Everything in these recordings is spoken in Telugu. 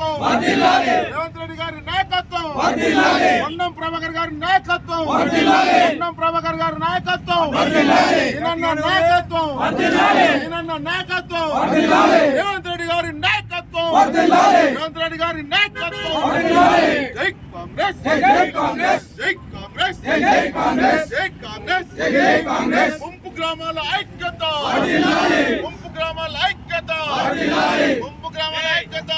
నాయకత్వం. రేవంత్ రెడ్డి గారి నాయకత్వం. పొన్నం ప్రభాకర్ గారి నాయకత్వం. పొన్నం ప్రభాకర్ గారి నాయకత్వం. ఈయనన్న నాయకత్వం. ఈయనన్న నాయకత్వం. రేవంత్ రెడ్డి గారి నాయకత్వం. రేవంత్ రెడ్డి గారి నాయకత్వం. జై కాంగ్రెస్ జై కాంగ్రెస్ జై కాంగ్రెస్ జై కాంగ్రెస్ జై కాంగ్రెస్ జై జై కాంగ్రెస్ ముంపు గ్రామాల ఐక్యత. ముంపు గ్రామాల ఐక్యత. ముంపు గ్రామాల ఐక్యత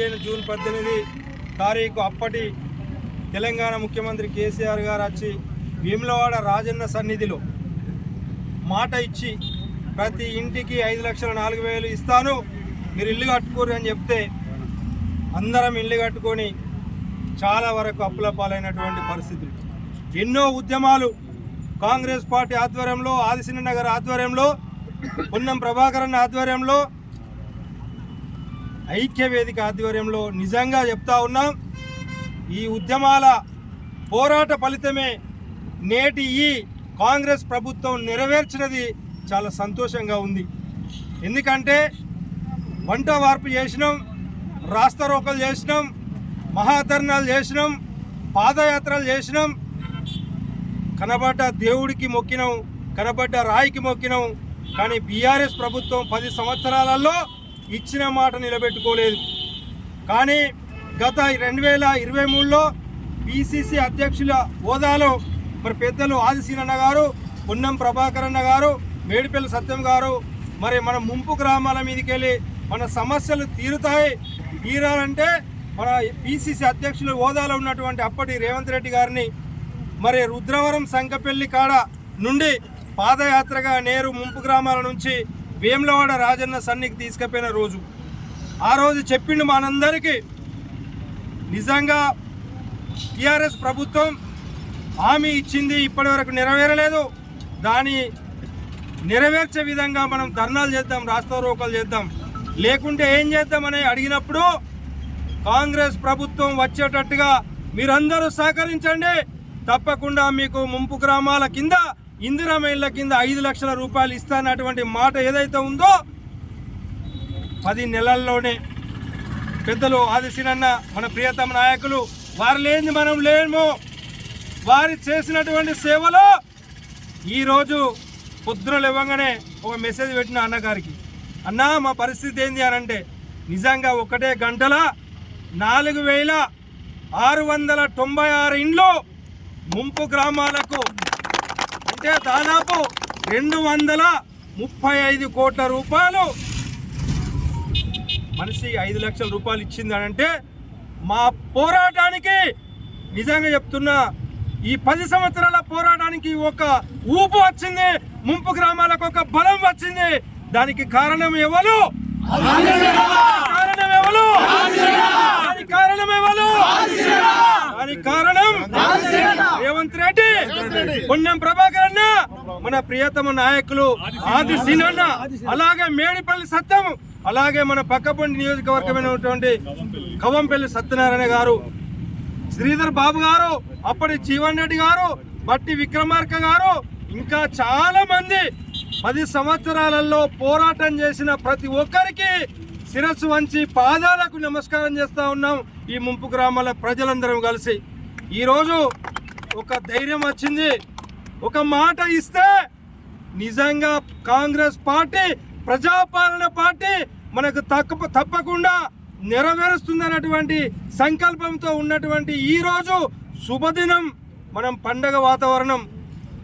పదిహేను జూన్ పద్దెనిమిది తారీఖు అప్పటి తెలంగాణ ముఖ్యమంత్రి కేసీఆర్ గారు వచ్చి భీములవాడ రాజన్న సన్నిధిలో మాట ఇచ్చి ప్రతి ఇంటికి ఐదు లక్షల నాలుగు వేలు ఇస్తాను మీరు ఇల్లు కట్టుకోరు అని చెప్తే అందరం ఇల్లు కట్టుకొని చాలా వరకు అప్పుల పాలైనటువంటి పరిస్థితులు. ఎన్నో ఉద్యమాలు కాంగ్రెస్ పార్టీ ఆధ్వర్యంలో ఆదిశనగర్ ఆధ్వర్యంలో పున్నం ప్రభాకరన్ ఆధ్వర్యంలో ఐక్య వేదిక ఆధ్వర్యంలో నిజంగా చెప్తా ఉన్నాం ఈ ఉద్యమాల పోరాట ఫలితమే నేటి ఈ కాంగ్రెస్ ప్రభుత్వం నెరవేర్చినది. చాలా సంతోషంగా ఉంది. ఎందుకంటే వంట వార్పు చేసినాం రాస్తారోకలు చేసినాం మహాధర్నాలు చేసినాం పాదయాత్రలు చేసినాం. కనబడ్డ దేవుడికి మొక్కినాం కనబడ్డ రాయికి మొక్కినాం. కానీ బీఆర్ఎస్ ప్రభుత్వం పది సంవత్సరాలలో ఇచ్చిన మాట నిలబెట్టుకోలేదు. కానీ గత రెండు వేల ఇరవై మూడులో పిసిసి అధ్యక్షుల హోదాలో మరి పెద్దలు ఆదిశీలన్న గారు పున్నం ప్రభాకరన్న గారు మేడిపల్లి సత్యం గారు మరి మన ముంపు గ్రామాల మీదకి వెళ్ళి మన సమస్యలు తీరుతాయి తీరాలంటే మన పిసిసి అధ్యక్షుల హోదాలో ఉన్నటువంటి అప్పటి రేవంత్ రెడ్డి గారిని మరి రుద్రవరం సంకపల్లి కాడ నుండి పాదయాత్రగా నేరు ముంపు గ్రామాల నుంచి వేములవాడ రాజన్న సన్నికి తీసుకుపోయిన రోజు. ఆ రోజు చెప్పిండు మనందరికీ నిజంగా టీఆర్ఎస్ ప్రభుత్వం హామీ ఇచ్చింది ఇప్పటివరకు నెరవేరలేదు. దాని నెరవేర్చే విధంగా మనం ధర్నాలు చేద్దాం రాస్తారోకలు చేద్దాం. లేకుంటే ఏం చేద్దామని అడిగినప్పుడు కాంగ్రెస్ ప్రభుత్వం వచ్చేటట్టుగా మీరందరూ సహకరించండి. తప్పకుండా మీకు ముంపు గ్రామాల కింద ఇందిరా మైళ్ళ కింద ఐదు లక్షల రూపాయలు ఇస్తానటువంటి మాట ఏదైతే ఉందో పది నెలల్లోనే పెద్దలు ఆదిశీనన్న మన ప్రియతమ నాయకులు వారు లేని మనం లేము. వారు చేసినటువంటి సేవలో ఈరోజు పొద్దున లేవగానే ఒక మెసేజ్ పెట్టిన అన్నగారికి అన్నా మా పరిస్థితి ఏంది? అని అంటే నిజంగా ఒకటే గంటల నాలుగు వేల ఆరు వందల తొంభై ఆరు ఇండ్లు ముంపు గ్రామాలకు అంటే దాదాపు రెండు వందల ముప్పై ఐదు కోట్ల రూపాయలు. మనిషి ఐదు లక్షల రూపాయలు ఇచ్చింది అని అంటే మా పోరాటానికి నిజంగా చెప్తున్నా ఈ పది సంవత్సరాల పోరాటానికి ఒక ఊపు వచ్చింది ముంపు గ్రామాలకు ఒక బలం వచ్చింది. దానికి కారణం ఎవరు? కారణం ఎవరు కారణం రేవంత్ రెడ్డి. పొన్నం ప్రభాకర్ అన్న మన ప్రియతమ నాయకులు ఆది సీనన్న అలాగే మేడిపల్లి సత్యం అలాగే మన పక్కపొండి నియోజకవర్గమైనటువంటి కవంపల్లి సత్యనారాయణ గారు శ్రీధర్ బాబు గారు అప్పటి జీవన్ రెడ్డి గారు బట్టి విక్రమార్క గారు ఇంకా చాలా మంది పది సంవత్సరాలలో పోరాటం చేసిన ప్రతి ఒక్కరికి శిరస్సు వంచి పాదాలకు నమస్కారం చేస్తూ ఉన్నాం ఈ ముంపు గ్రామాల ప్రజలందరం కలిసి. ఈరోజు ఒక ధైర్యం వచ్చింది. ఒక మాట ఇస్తే నిజంగా కాంగ్రెస్ పార్టీ ప్రజాపాలన పార్టీ మనకు తక్క తప్పకుండా నెరవేరుస్తుందన్నటువంటి సంకల్పంతో ఉన్నటువంటి ఈరోజు శుభదినం మనం పండగ వాతావరణం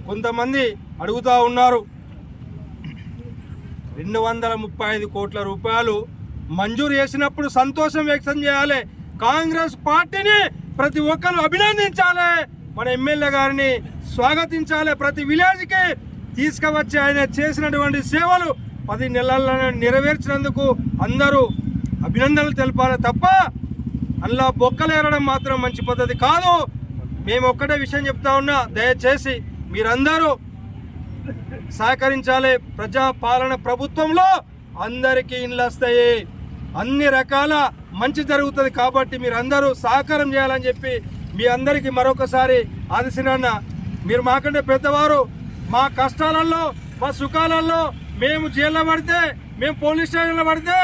కొంతమంది అడుగుతా ఉన్నారు. రెండు వందల ముప్పై ఐదు కోట్ల రూపాయలు మంజూరు చేసినప్పుడు సంతోషం వ్యక్తం చేయాలి. కాంగ్రెస్ పార్టీని ప్రతి ఒక్కరు అభినందించాలి. మన ఎమ్మెల్యే గారిని స్వాగతించాలి. ప్రతి విలేజ్కి తీసుకువచ్చి ఆయన చేసినటువంటి సేవలు పది నెలలను నెరవేర్చినందుకు అందరూ అభినందనలు తెలపాలి తప్ప అందులో బొక్కలేరడం మాత్రం మంచి పద్ధతి కాదు. మేము ఒక్కటే విషయం చెప్తా ఉన్నా దయచేసి మీరందరూ సహకరించాలి. ప్రజాపాలన ప్రభుత్వంలో అందరికీ ఇండ్లు వస్తాయి. అన్ని రకాల మంచి జరుగుతుంది కాబట్టి మీరు అందరూ సహకారం చేయాలని చెప్పి మీ అందరికీ మరొకసారి ఆదిశనాన్న మీరు మాకంటే పెద్దవారు మా కష్టాలలో మా సుఖాలలో మేము జైల్లో పడితే మేము పోలీస్ స్టేషన్లో పడితే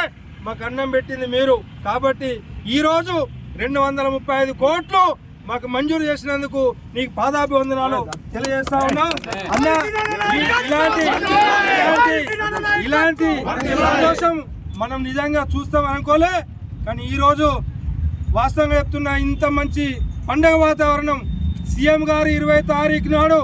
మాకు అన్నం పెట్టింది మీరు. కాబట్టి ఈరోజు రెండు వందల ముప్పై ఐదు కోట్లు మాకు మంజూరు చేసినందుకు నీకు పాదాభివందనాలు తెలియజేస్తా ఉన్నా. అన్న ఇలాంటి ఇలాంటి సంతోషం మనం నిజంగా చూస్తాం అనుకోలే. కానీ ఈరోజు వాస్తవంగా చెప్తున్న ఇంత మంచి పండగ వాతావరణం సీఎం గారు ఇరవై తారీఖు నాడు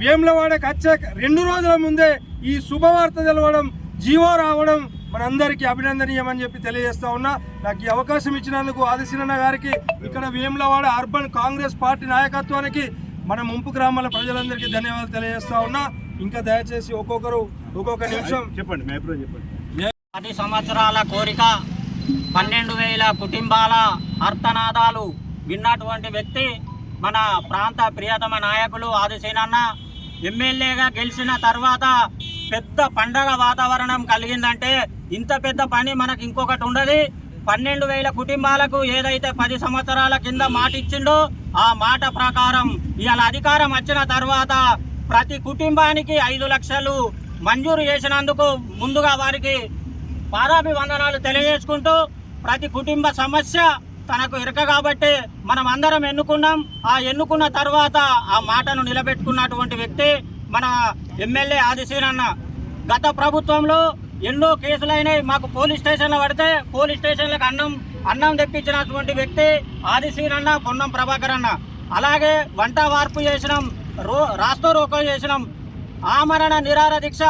వేములవాడకి వచ్చే రెండు రోజుల ముందే ఈ శుభవార్త తెలవడం జీవో రావడం మనందరికీ అభినందనీయమని చెప్పి తెలియజేస్తా ఉన్నా. నాకు ఈ అవకాశం ఇచ్చినందుకు ఆదిశీనన్న గారికి ఇక్కడ వేములవాడ అర్బన్ కాంగ్రెస్ పార్టీ నాయకత్వానికి మన ముంపు గ్రామాల ప్రజలందరికీ ధన్యవాదాలు తెలియజేస్తా ఉన్నా. ఇంకా దయచేసి ఒక్కొక్కరు ఒక్కొక్క నిమిషం. చెప్పండి చెప్పండి. పది సంవత్సరాల కోరిక పన్నెండు వేల కుటుంబాల అర్థనాదాలు విన్నటువంటి వ్యక్తి మన ప్రాంత ప్రియతమ నాయకులు ఆదిశేనన్న ఎమ్మెల్యేగా గెలిచిన తర్వాత పెద్ద పండగ వాతావరణం కలిగిందంటే ఇంత పెద్ద పని మనకు ఇంకొకటి ఉండదు. పన్నెండు వేల కుటుంబాలకు ఏదైతే పది సంవత్సరాల కింద మాట ఇచ్చిండో ఆ మాట ప్రకారం ఇవాళ అధికారం వచ్చిన తర్వాత ప్రతి కుటుంబానికి ఐదు లక్షలు మంజూరు చేసినందుకు ముందుగా వారికి పాదాభివందనాలు తెలియజేసుకుంటూ ప్రతి కుటుంబ సమస్య తనకు ఇరక కాబట్టి మనం అందరం ఎన్నుకున్నాం. ఆ ఎన్నుకున్న తర్వాత ఆ మాటను నిలబెట్టుకున్నటువంటి వ్యక్తి మన ఎమ్మెల్యే ఆదిశీనన్న గత ప్రభుత్వంలో ఎన్నో కేసులైనాయి. మాకు పోలీస్ స్టేషన్లో పడితే పోలీస్ స్టేషన్లకు అన్నం అన్నం తెప్పించినటువంటి వ్యక్తి ఆదిశీనన్న పొన్నం ప్రభాకర్ అన్న అలాగే వంట వార్పు చేసినాం రో రాస్తో రోకో చేసినాం. ఆమరణ నిరార దీక్ష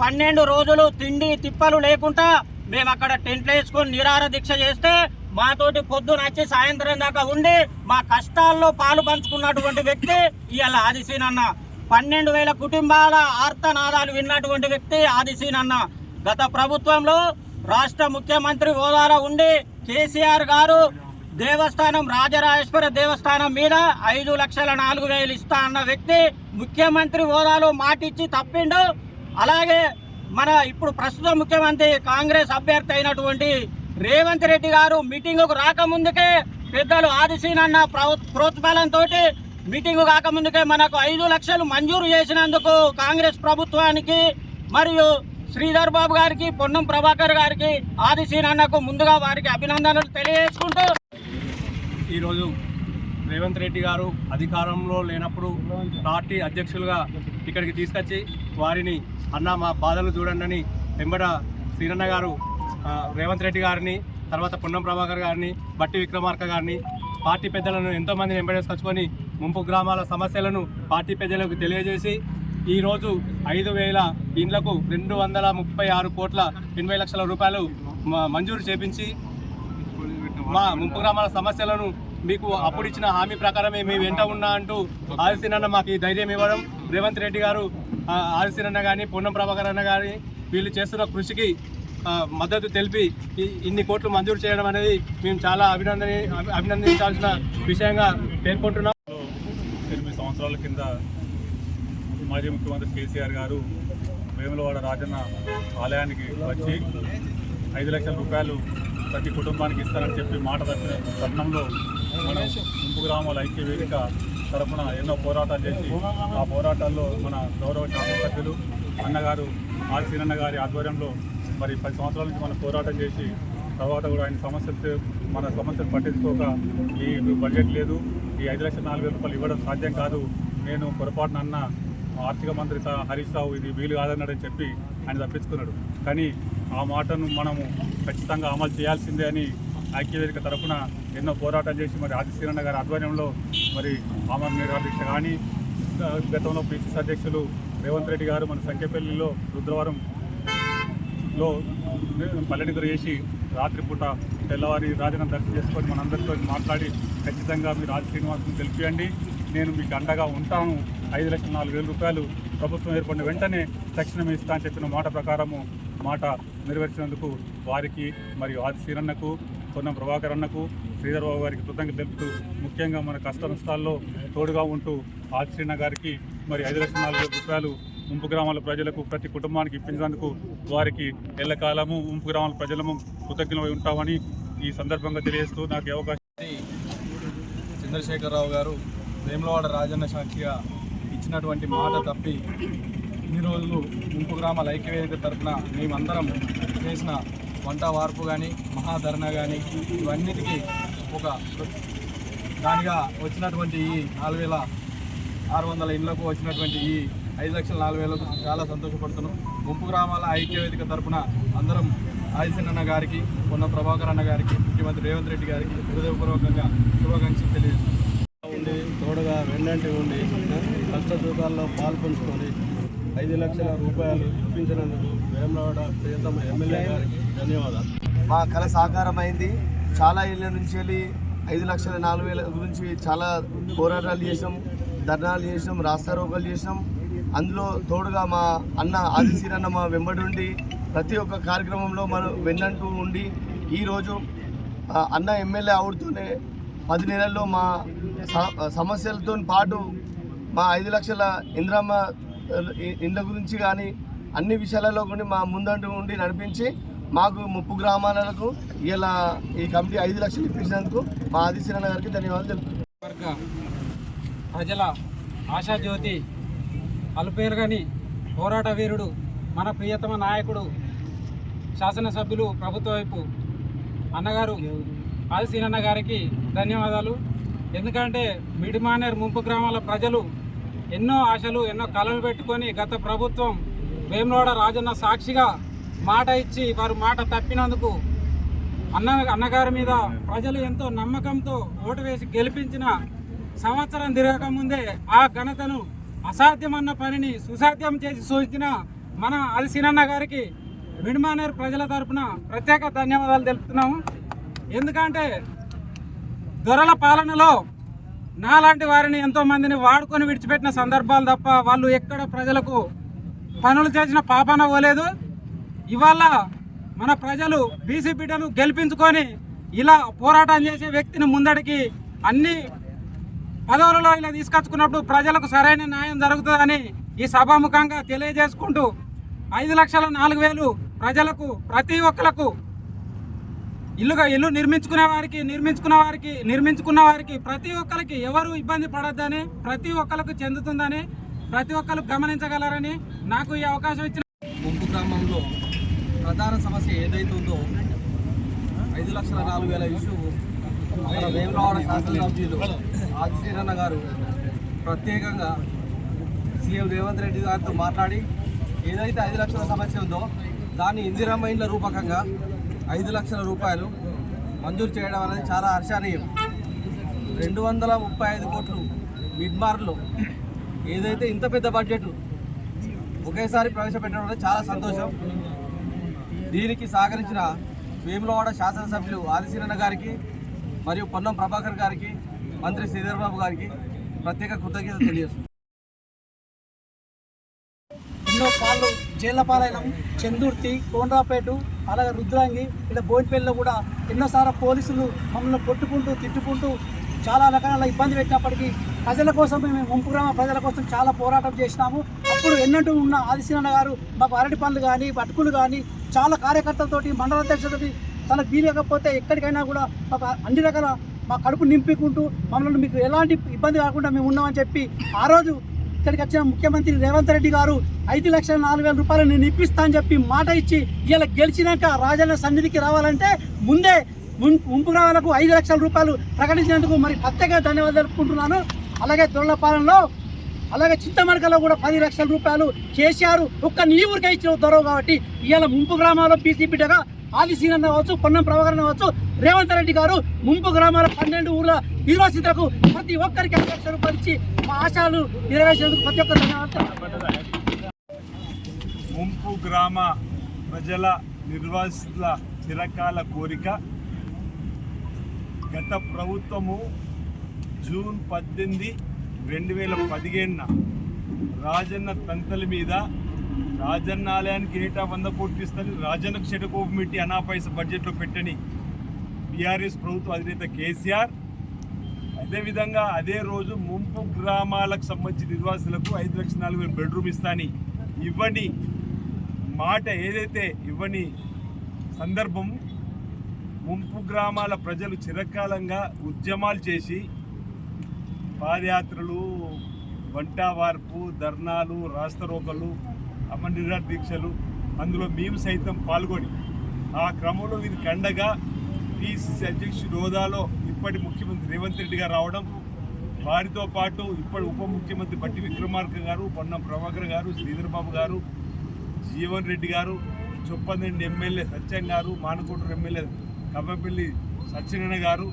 పన్నెండు రోజులు తిండి తిప్పలు లేకుండా మేము అక్కడ టెంట్లు వేసుకొని నిరార దీక్ష చేస్తే మాతోటి పొద్దున వచ్చి సాయంత్రం దాకా ఉండి మా కష్టాల్లో పాలు పంచుకున్నటువంటి వ్యక్తి ఇవాళ ఆదిశీనన్న. పన్నెండు వేల కుటుంబాల ఆర్తనాదాలు విన్నటువంటి వ్యక్తి ఆదిశీనన్న గత ప్రభుత్వంలో రాష్ట్ర ముఖ్యమంత్రి హోదాలో ఉండి కేసీఆర్ గారు దేవస్థానం రాజరాజేశ్వర దేవస్థానం మీద ఐదు లక్షల నాలుగు వేలు ఇస్తా అన్న వ్యక్తి ముఖ్యమంత్రి హోదాలో మాటిచ్చి తప్పిండు. అలాగే మన ఇప్పుడు ప్రస్తుత ముఖ్యమంత్రి కాంగ్రెస్ అభ్యర్థి అయినటువంటి రేవంత్ రెడ్డి గారు మీటింగుకు రాకముందుకే పెద్దలు ఆదిశీనన్న ప్రో- ప్రోత్బలంతో మీటింగు కాకముందుకే మనకు ఐదు లక్షలు మంజూరు చేసినందుకు కాంగ్రెస్ ప్రభుత్వానికి మరియు శ్రీధర్ బాబు గారికి పొన్నం ప్రభాకర్ గారికి ఆదిశీనన్నకు ముందుగా వారికి అభినందనలు తెలియజేసుకుంటూ ఈరోజు రేవంత్ రెడ్డి గారు అధికారంలో లేనప్పుడు పార్టీ అధ్యక్షులుగా ఇక్కడికి తీసుకొచ్చి వారిని అన్న మా బాధలు చూడండి అని వెంబడ శ్రీరన్న గారు రేవంత్ రెడ్డి గారిని తర్వాత పొన్నం ప్రభాకర్ గారిని బట్టి విక్రమార్క గారిని పార్టీ పెద్దలను ఎంతోమందిని వెంబడేసుకొచ్చుకొని ముంపు గ్రామాల సమస్యలను పార్టీ ప్రజలకు తెలియజేసి ఈరోజు ఐదు వేల ఇండ్లకు రెండు వందల ముప్పై ఆరు కోట్ల ఎనభై లక్షల రూపాయలు మ- మంజూరు చేపించి మా ముంపు గ్రామాల సమస్యలను మీకు అప్పుడు ఇచ్చిన హామీ ప్రకారమే మేము వెంట ఉన్నా అంటూ ఆదిశీనన్న మాకు ఈ ధైర్యం ఇవ్వడం. రేవంత్ రెడ్డి గారు ఆదిశీనన్న కానీ పొన్నం ప్రభాకర్ అన్న కానీ వీళ్ళు చేస్తున్న కృషికి మద్దతు తెలిపి ఇన్ని కోట్లు మంజూరు చేయడం అనేది మేము చాలా అభినందన అభినందించాల్సిన విషయంగా పేర్కొంటున్నాం. ఎనిమిది కింద మాజీ ముఖ్యమంత్రి కేసీఆర్ గారు వేములవాడ రాజన్న ఆలయానికి వచ్చి ఐదు లక్షల రూపాయలు ప్రతి కుటుంబానికి ఇస్తారని చెప్పి మాట తప్పిన తరుణంలో మన ముంపు గ్రామాల ఐక్య వేదిక తరఫున ఎన్నో పోరాటాలు చేసి ఆ పోరాటాల్లో మన గౌరవ శాసనసభ్యులు అన్నగారు ఆర్ సీనన్న గారి ఆధ్వర్యంలో మరి పది సంవత్సరాల నుంచి మనం పోరాటం చేసి తర్వాత కూడా ఆయన సమస్యలు మన సమస్యలు పట్టించుకోక ఈ బడ్జెట్ లేదు ఈ ఐదు లక్షల నాలుగు వేల రూపాయలు ఇవ్వడం సాధ్యం కాదు. నేను పొరపాటున అన్న ఆర్థిక మంత్రి హరీష్ రావు ఇది వీలు కాదన్నాడని చెప్పి ఆయన తప్పించుకున్నాడు. కానీ ఆ మాటను మనము ఖచ్చితంగా అమలు చేయాల్సిందే అని ఐక్యవేదిక తరఫున ఎన్నో పోరాటాలు చేసి మరి ఆదిశీరణ గారి ఆధ్వర్యంలో మరి ఆమె నిరాదీక్ష కానీ గతంలో పిసిసి అధ్యక్షులు రేవంత్ రెడ్డి గారు మన సంఖ్యపల్లిలో రుద్రవరం లో పల్లెనిద్ర చేసి రాత్రిపూట తెల్లవారి రాజన్న దర్శనం చేసుకొని మనందరితో మాట్లాడి ఖచ్చితంగా మీరు రాజ శ్రీనివాసుని తెలిపియండి. నేను మీకు అండగా ఉంటాను. ఐదు లక్షల నాలుగు వేల రూపాయలు ప్రభుత్వం ఏర్పడిన వెంటనే తక్షణమే ఇస్తా అని చెప్పిన మాట ప్రకారము మాట నెరవేర్చినందుకు వారికి మరియు ఆది శ్రీరన్నకు పొన్నం ప్రభాకర్ అన్నకు శ్రీధర్ బాబు గారికి కృతజ్ఞత తెలుపుతూ ముఖ్యంగా మన కష్ట నష్టాల్లో తోడుగా ఉంటూ ఆది శ్రీన్న గారికి మరి ఐదు లక్షల నాలుగు వేల రూపాయలు ముంపు గ్రామాల ప్రజలకు ప్రతి కుటుంబానికి ఇప్పించినందుకు వారికి ఎల్లకాలము ముంపు గ్రామాల ప్రజలము కృతజ్ఞమై ఉంటామని ఈ సందర్భంగా తెలియజేస్తూ నాకు అవకాశం చంద్రశేఖరరావు గారు వేములవాడ రాజన్న సాక్షిగా ఇచ్చినటువంటి మాట తప్పి ఇన్ని రోజులు ముంపు గ్రామాల ఐక్యవేదిక తరఫున మేమందరం చేసిన వంట వార్పు కానీ మహాధరణ కానీ ఇవన్నిటికీ ఒక దానిగా వచ్చినటువంటి ఈ నాలుగు వేల ఆరు వందల ఇళ్ళకు వచ్చినటువంటి ఈ ఐదు లక్షల నాలుగు వేలకు చాలా సంతోషపడుతున్నాం. ముంపు గ్రామాల ఐక్యవేదిక తరఫున అందరం ఆదిశన్న గారికి పొన్న ప్రభాకర్ అన్న గారికి ముఖ్యమంత్రి రేవంత్ రెడ్డి గారికి హృదయపూర్వకంగా శుభాకాంక్షలు తెలియజేస్తున్నాం. ఉండి తోడుగా వెన్నంటి ఉండి కష్ట సుఖాల్లో పాల్పంచుకొని ఐదు లక్షల రూపాయలు ఇప్పించినందుకు వేమలవాడ ప్రియతమ ఎమ్మెల్యే గారికి ధన్యవాదాలు. మా కళ సాకారం అయింది చాలా ఏళ్ళ నుంచి వెళ్ళి ఐదు లక్షల నాలుగు వేల గురించి చాలా పోరాటాలు చేసాం ధర్నాలు చేసాం రాస్తారోకలు చేసాం అందులో తోడుగా మా అన్న ఆదిశీరన్న మా వెంబడి ఉండి ప్రతి ఒక్క కార్యక్రమంలో మనం వెన్నంటూ ఉండి ఈరోజు అన్న ఎమ్మెల్యే అవుతూనే పది నెలల్లో మా సమస్యలతో పాటు మా ఐదు లక్షల ఇంద్రమ్మ ఇండ్ల గురించి కానీ అన్ని విషయాలలో కూడా మా ముందంటూ ఉండి నడిపించి మాకు ముప్పు గ్రామాలకు ఇలా ఈ కమిటీ ఐదు లక్షలు ఇప్పించినందుకు మా ఆదిశీరణ గారికి ధన్యవాదాలు తెలుపుతున్నాను ప్రజల ఆశాజ్యోతి అల్పేరుగని పోరాట వీరుడు మన ప్రియతమ నాయకుడు శాసనసభ్యులు ప్రభుత్వ వైపు అన్నగారు ఆదిశీనన్న గారికి ధన్యవాదాలు. ఎందుకంటే మిడిమానేర్ ముంపు గ్రామాల ప్రజలు ఎన్నో ఆశలు ఎన్నో కళలు పెట్టుకొని గత ప్రభుత్వం వేములవాడ రాజన్న సాక్షిగా మాట ఇచ్చి వారు మాట తప్పినందుకు అన్న అన్నగారి మీద ప్రజలు ఎంతో నమ్మకంతో ఓటు వేసి గెలిపించిన సంవత్సరం తిరగక ముందే ఆ ఘనతను అసాధ్యమన్న పనిని సుసాధ్యం చేసి సూచించిన మన అలసినన్న గారికి మిడిమానేర్ ప్రజల తరపున ప్రత్యేక ధన్యవాదాలు తెలుపుతున్నాము. ఎందుకంటే దొరల పాలనలో నాలాంటి వారిని ఎంతోమందిని వాడుకొని విడిచిపెట్టిన సందర్భాలు తప్ప వాళ్ళు ఎక్కడ ప్రజలకు పనులు చేసిన పాపన పోలేదు. ఇవాళ మన ప్రజలు బీసీ బిడ్డను గెలిపించుకొని ఇలా పోరాటం చేసే వ్యక్తిని ముందడికి అన్ని పదవులలో ఇలా తీసుకొచ్చుకున్నప్పుడు ప్రజలకు సరైన న్యాయం జరుగుతుందని ఈ సభాముఖంగా తెలియజేసుకుంటూ ఐదు లక్షల నాలుగు వేలు ప్రజలకు ప్రతి ఒక్కలకు ఇల్లుగా ఇల్లు నిర్మించుకునే వారికి నిర్మించుకున్న వారికి నిర్మించుకున్న వారికి ప్రతి ఒక్కరికి ఎవరు ఇబ్బంది పడొద్దని ప్రతి ఒక్కరికి చెందుతుందని ప్రతి ఒక్కరు గమనించగలరని నాకు ఈ అవకాశం ఇచ్చిన ముంపు గ్రామంలో ప్రధాన సమస్య ఏదైతే ఉందో ఐదు లక్షల నాలుగు వేల ఇష్యూ మన వేములవాడ శాసనసభ్యులు ఆదిశీరన్న గారు ప్రత్యేకంగా సీఎం రేవంత్ రెడ్డి గారితో మాట్లాడి ఏదైతే ఐదు లక్షల సమస్య ఉందో దాన్ని ఇందిరమ్మ రూపకంగా ఐదు లక్షల రూపాయలు మంజూరు చేయడం అనేది చాలా హర్షణీయం. రెండు వందల ముప్పై ఐదు కోట్లు మిడ్మార్లో ఏదైతే ఇంత పెద్ద బడ్జెట్ ఒకేసారి ప్రవేశపెట్టడం అనేది చాలా సంతోషం. దీనికి సహకరించిన వేములవాడ శాసనసభ్యులు ఆదిశీరణ గారికి మరియు పొన్నం ప్రభాకర్ గారికి మంత్రి శ్రీధర్బాబు గారికి ప్రత్యేక కృతజ్ఞతలు తెలియజేస్తున్నాను ఎన్నో పాలు జైళ్ళ పాలైన చందుర్తి కోండ్రాపేట అలాగే రుద్రాంగి ఇలా బోయినపల్లిలో కూడా ఎన్నోసార్లు పోలీసులు మమ్మల్ని కొట్టుకుంటూ తిట్టుకుంటూ చాలా రకాల ఇబ్బంది పెట్టినప్పటికీ ప్రజల కోసం మేము ముంపు గ్రామ ప్రజల కోసం చాలా పోరాటం చేసినాము. అప్పుడు ఎన్నట్టు ఉన్న ఆదిశీనాన్న గారు మాకు అరటి పనులు కానీ అటుకులు కానీ చాలా కార్యకర్తలతోటి మండల అధ్యక్షులతోటి తనకు వీలకపోతే ఎక్కడికైనా కూడా మాకు అన్ని రకాల మా కడుపు నింపుకుంటూ మమ్మల్ని మీకు ఎలాంటి ఇబ్బంది కాకుండా మేము ఉన్నామని చెప్పి ఆ రోజు ఇక్కడికి వచ్చిన ముఖ్యమంత్రి రేవంత్ రెడ్డి గారు ఐదు లక్షల నాలుగు వేల రూపాయలు నేను ఇప్పిస్తా అని చెప్పి మాట ఇచ్చి ఇలా గెలిచినాక రాజన్న సన్నిధికి రావాలంటే ముందే ముం- ముంపు గ్రామాలకు ఐదు లక్షల రూపాయలు ప్రకటించినందుకు మరి ప్రత్యేక ధన్యవాదాలు తెలుపుకుంటున్నాను. అలాగే దొరలపాలెంలో అలాగే చింతమడకలో కూడా పది లక్షల రూపాయలు కేసీఆర్ ఒక్క నీ ఊరికే ఇచ్చిన దొరవ కాబట్టి ఇవాళ ముంపు గ్రామాల్లో పీసీపీ బిడ్డగా ఆది సీనన్న కావచ్చు పొన్నం ప్రభాకరణ కావచ్చు రేవంత్ రెడ్డి గారు ముంపు గ్రామాల పన్నెండు ఊర్ల నిర్వాసితులకు ప్రతి ఒక్కరికి ఐదు లక్షల రూపాయలు ఇచ్చి మా ఆశాలు నెరవేర్చేందుకు ప్రతి ఒక్కరు ముంపు గ్రామ ప్రజల నిర్వాసితుల చిరకాల కోరిక. గత ప్రభుత్వము జూన్ పద్దెనిమిది రెండు వేల పదిహేనున రాజన్న తంతల మీద రాజన్న ఆలయానికి ఏటా వంద కోట్లు ఇస్తాను రాజన్నకు చెడుకోపు పెట్టి అనాపైస బడ్జెట్లో పెట్టని బీఆర్ఎస్ ప్రభుత్వ అధినేత కేసీఆర్. అదేవిధంగా అదే రోజు ముంపు గ్రామాలకు సంబంధించిన నిర్వాసులకు ఐదు లక్షల నాలుగు వేల బెడ్రూమ్ ఇస్తాని. ఇవ్వని మాట ఏదైతే ఇవ్వని సందర్భం ముంపు గ్రామాల ప్రజలు చిరకాలంగా ఉద్యమాలు చేసి పాదయాత్రలు వంట వార్పు ధర్నాలు రాస్తరోకలు అమర నిరాహార దీక్షలు అందులో మేము సైతం పాల్గొని ఆ క్రమంలో ఇది కండగా పిసిసి అధ్యక్షుడి హోదాలో ఇప్పటి ముఖ్యమంత్రి రేవంత్ రెడ్డి గారు రావడం వారితో పాటు ఇప్పటి ఉప ముఖ్యమంత్రి బట్టి విక్రమార్క గారు పొన్నం ప్రభాకర్ గారు శ్రీధర్బాబు గారు జీవన్ రెడ్డి గారు చొప్పదండి ఎమ్మెల్యే సత్యం గారు మానకోటూరు ఎమ్మెల్యే కవ్వపల్లి సత్యనారాయణ గారు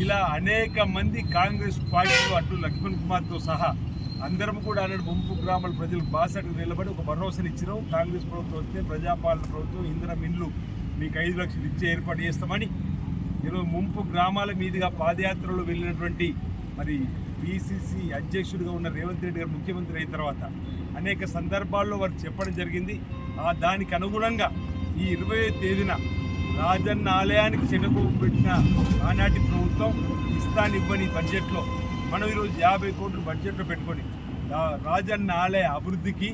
ఇలా అనేక మంది కాంగ్రెస్ పార్టీలో అటు లక్ష్మణ్ కుమార్తో సహా అందరం కూడా అన్నట్టు ముంపు గ్రామాల ప్రజలకు బాసటకు నిలబడి ఒక భరోసాను ఇచ్చినాం. కాంగ్రెస్ ప్రభుత్వం వస్తే ప్రజాపాలన ప్రభుత్వం ఇందిరం ఇండ్లు మీకు ఐదు లక్షలు ఇచ్చే ఏర్పాటు చేస్తామని ఈరోజు ముంపు గ్రామాల మీదుగా పాదయాత్రలో వెళ్ళినటువంటి మరి పిసిసి అధ్యక్షుడిగా ఉన్న రేవంత్ రెడ్డి గారు ముఖ్యమంత్రి అయిన తర్వాత అనేక సందర్భాల్లో వారు చెప్పడం జరిగింది. ఆ దానికి అనుగుణంగా ఈ ఇరవై తేదీన రాజన్న ఆలయానికి చెనుకు పెట్టిన ఆనాటి ప్రభుత్వం ఇస్తానివ్వని బడ్జెట్లో మనం ఈరోజు యాభై కోట్లు బడ్జెట్లో పెట్టుకొని రా- రాజన్న ఆలయ అభివృద్ధికి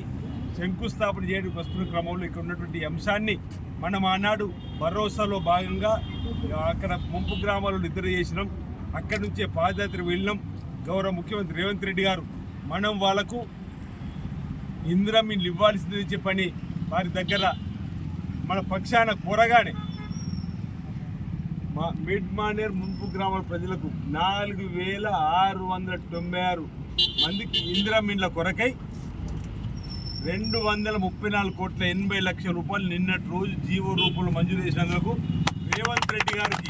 శంకుస్థాపన చేయడానికి వస్తున్న క్రమంలో ఇక్కడ ఉన్నటువంటి అంశాన్ని మనం ఆనాడు భరోసాలో భాగంగా అక్కడ ముంపు గ్రామాలు నిద్ర చేసినాం. అక్కడి నుంచే పాదయాత్ర వెళ్ళినాం. గౌరవ ముఖ్యమంత్రి రేవంత్ రెడ్డి గారు మనం వాళ్ళకు ఇందిరమ్మిన్లు ఇవ్వాల్సింది చెప్పని వారి దగ్గర మన పక్షాన కూరగానే మా మిడ్ మానేర్ ముంపు గ్రామాల ప్రజలకు నాలుగు వేల ఆరు వందల తొంభై ఆరు మందికి ఇందిరమ్మిన్ల కొరకై రెండు వందల ముప్పై నాలుగు కోట్ల ఎనభై లక్షల రూపాయలు నిన్నటి రోజు జీవో రూపంలో మంజూరు చేసినందుకు రేవంత్ రెడ్డి గారికి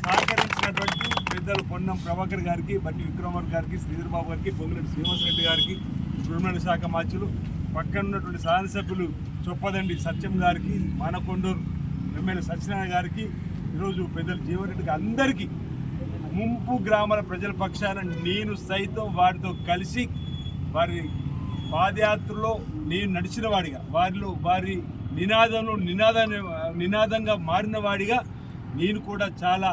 సహకరించినటువంటి పెద్దలు పొన్నం ప్రభాకర్ గారికి బట్టి విక్రమార్ గారికి శ్రీధర్ బాబు గారికి పొంగిరెడ్డి శ్రీనివాస్ రెడ్డి గారికి గృహనిర్మాణ శాఖ మాచులు పక్కన ఉన్నటువంటి శాసనసభ్యులు చొప్పదండి సత్యం గారికి మానకొండూరు ఎమ్మెల్యే సత్యనారాయణ గారికి ఈరోజు పెద్దలు జీవరెడ్డికి అందరికీ ముంపు గ్రామాల ప్రజల పక్షాన నేను సైతం వారితో కలిసి వారి పాదయాత్రలో నేను నడిచిన వాడిగా వారిలో వారి నినాదంలో నినాద నినాదంగా మారిన వాడిగా నేను కూడా చాలా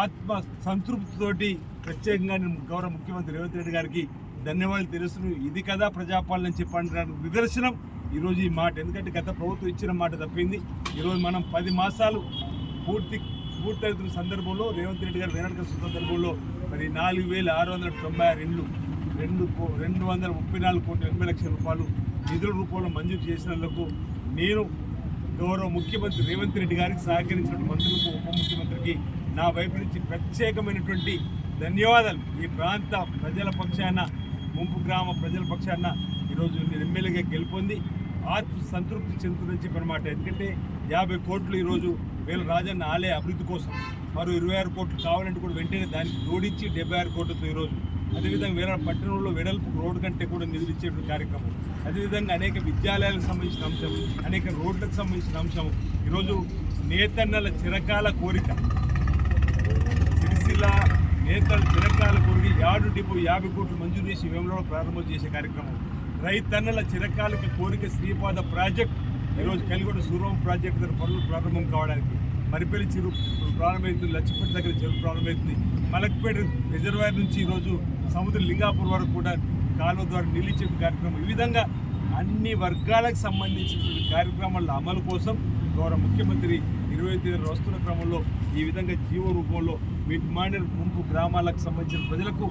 ఆత్మ సంతృప్తితోటి ప్రత్యేకంగా నేను గౌరవ ముఖ్యమంత్రి రేవంత్ రెడ్డి గారికి ధన్యవాదాలు తెలుస్తున్నాను ఇది కదా ప్రజాపాలన చెప్పడానికి నిదర్శనం. ఈరోజు ఈ మాట ఎందుకంటే గత ప్రభుత్వం ఇచ్చిన మాట తప్పింది. ఈరోజు మనం పది మాసాలు పూర్తి పూర్తవుతున్న సందర్భంలో రేవంత్ రెడ్డి గారు వేనాడు సందర్భంలో మరి నాలుగు వేల ఆరు వందల తొంభై ఆరు ఇండ్లు రెండు కో- రెండు వందల ముప్పై నాలుగు కోట్ల ఎనభై లక్షల రూపాయలు నిధుల రూపంలో మంజూరు చేసినందుకు నేను గౌరవ ముఖ్యమంత్రి రేవంత్ రెడ్డి గారికి సహకరించిన మంత్రులకు ఉప ముఖ్యమంత్రికి నా వైపు నుంచి ప్రత్యేకమైనటువంటి ధన్యవాదాలు. ఈ ప్రాంత ప్రజల పక్షాన ముంపు గ్రామ ప్రజల పక్షాన ఈరోజు నేను ఎమ్మెల్యేగా గెలుపొంది ఆత్మ సంతృప్తి చెందుతుందని చెప్పనమాట ఎందుకంటే యాభై కోట్లు ఈరోజు వేల రాజన్న ఆలయ అభివృద్ధి కోసం మరో ఇరవై ఆరు కోట్లు కావాలంటే కూడా వెంటనే దానికి జోడించి డెబ్బై ఆరు కోట్లతో ఈరోజు అదేవిధంగా వేరే పట్టణంలో వెడల్పు రోడ్డు కంటే కూడా నిధులు ఇచ్చేటువంటి కార్యక్రమం. అదేవిధంగా అనేక విద్యాలయాలకు సంబంధించిన అంశం అనేక రోడ్లకు సంబంధించిన అంశం. ఈరోజు నేతన్నల చిరకాల కోరిక. జిల్లా నేతల చిరకాల కోరిక యాడు డిపో యాభై కోట్లు మంజూరు చేసి వేమలో ప్రారంభం చేసే కార్యక్రమం. రైతన్నల చిరకాలిక కోరిక శ్రీపాద ప్రాజెక్ట్. ఈరోజు కలిగొండ సూర్వం ప్రాజెక్టు దగ్గర పనులు ప్రారంభం కావడానికి. మరిపల్లి చిరు ప్రారంభమవుతుంది లచ్చిపేట దగ్గర చెరువు ప్రారంభమవుతుంది మలక్పేట రిజర్వాయర్ నుంచి ఈరోజు సముద్ర లింగాపూర్ వరకు కూడా కాలువ ద్వారా నిలిచే కార్యక్రమం. ఈ విధంగా అన్ని వర్గాలకు సంబంధించినటువంటి కార్యక్రమాల అమలు కోసం గౌరవ ముఖ్యమంత్రి ఇరవై తేదీ వస్తున్న క్రమంలో ఈ విధంగా జీవో రూపంలో మిడ్మాండర్ ముంపు గ్రామాలకు సంబంధించిన ప్రజలకు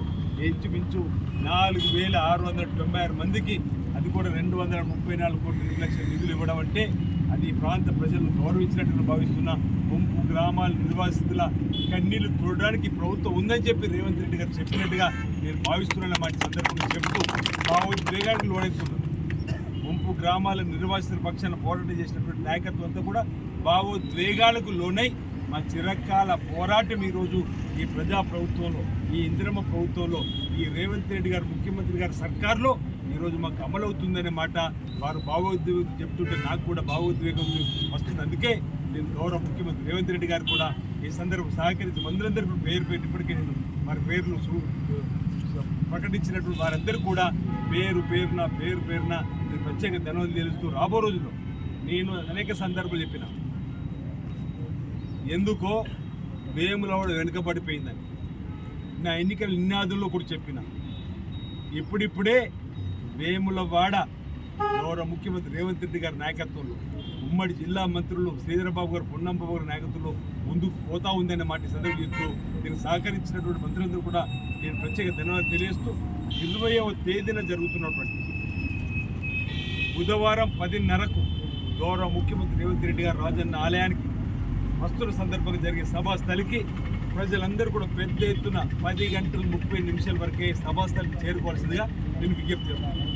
ఇంచుమించు నాలుగు వేల ఆరు వందల తొంభై ఆరు మందికి అది కూడా రెండు వందల ముప్పై నాలుగు కోట్ల రెండు లక్షల నిధులు ఇవ్వడం అంటే అది ప్రాంత ప్రజలను గౌరవించినట్లు భావిస్తున్న ముంపు గ్రామాల నిర్వాసితుల కన్నీళ్ళు చూడడానికి ప్రభుత్వం ఉందని చెప్పి రేవంత్ రెడ్డి గారు చెప్పినట్టుగా నేను భావిస్తున్నాను మాట సందర్భంగా చెప్తూ భావోద్వేగానికి లోడెత్తున్నాను ముంపు గ్రామాల నిర్వాసితుల పక్షాన పోరాటం చేసినటువంటి నాయకత్వం అంతా కూడా భావోద్వేగాలకు లోనై మా చిరకాల పోరాటం ఈరోజు ఈ ప్రజా ప్రభుత్వంలో ఈ ఇందిరమ్మ ప్రభుత్వంలో ఈ రేవంత్ రెడ్డి గారు ముఖ్యమంత్రి గారి సర్కార్లో ఈరోజు మాకు అమలవుతుందనే మాట వారు భావోద్వేగం చెప్తుంటే నాకు కూడా భావోద్వేగం వస్తుంది. అందుకే నేను గౌరవ ముఖ్యమంత్రి రేవంత్ రెడ్డి గారు కూడా ఈ సందర్భం సహకరించి మందులందరూ పేరు పేరు ఇప్పటికే నేను వారి పేర్లు ప్రకటించినటువంటి వారందరూ కూడా పేరు పేరున పేరు పేరున నేను ప్రత్యేక ధన్యవాదాలు తెలుస్తూ రాబో రోజుల్లో నేను అనేక సందర్భాలు చెప్పిన. ఎందుకో వేములవాడ వెనుకబడిపోయిందని. నా ఎన్నికల నినాదుల్లో కూడా చెప్పిన. ఇప్పుడిప్పుడే వేములవాడ గౌరవ ముఖ్యమంత్రి రేవంత్ రెడ్డి గారి నాయకత్వంలో ఉమ్మడి జిల్లా మంత్రులు శ్రీధరబాబు గారు పొన్నంబాబు గారి నాయకత్వంలో ముందుకు పోతా ఉందనే మాట సందర్భం చెప్తూ దీనికి సహకరించినటువంటి మంత్రులందరూ కూడా నేను ప్రత్యేక ధన్యవాదాలు తెలియజేస్తూ ఇరవయవ తేదీన జరుగుతున్నటువంటి బుధవారం పదిన్నరకు గౌరవ ముఖ్యమంత్రి రేవంత్ రెడ్డి గారు రాజన్న ఆలయానికి వస్తున్న సందర్భంగా జరిగే సభాస్థలికి ప్రజలందరూ కూడా పెద్ద ఎత్తున పది గంటల ముప్పై నిమిషాల వరకే సభాస్థలికి చేరుకోవాల్సిందిగా నేను విజ్ఞప్తి చేస్తున్నాను.